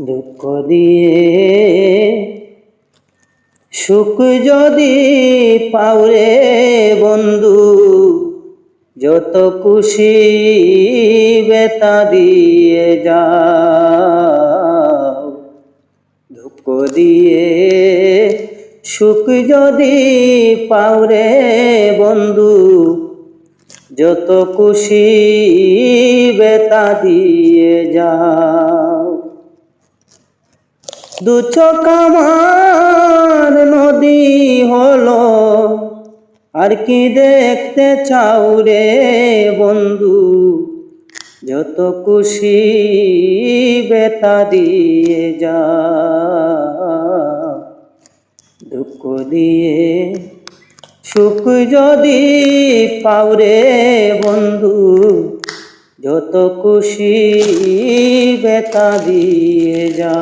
দুঃখ দিয়ে সুখ যদি পাওরে বন্ধু, যত খুশি বেতা দিয়ে যাও। দুঃখ দিয়ে সুখ যদি পাওরে বন্ধু, যত খুশি বেতা দিয়ে যাও। দু চোখ নদী হলো। আর কি দেখতে চাও রে বন্ধু? যত খুশি বেতা দিয়ে যা। দুঃখ দিয়ে সুখ যদি পাওরে বন্ধু, যত খুশি বেতা দিয়ে যা।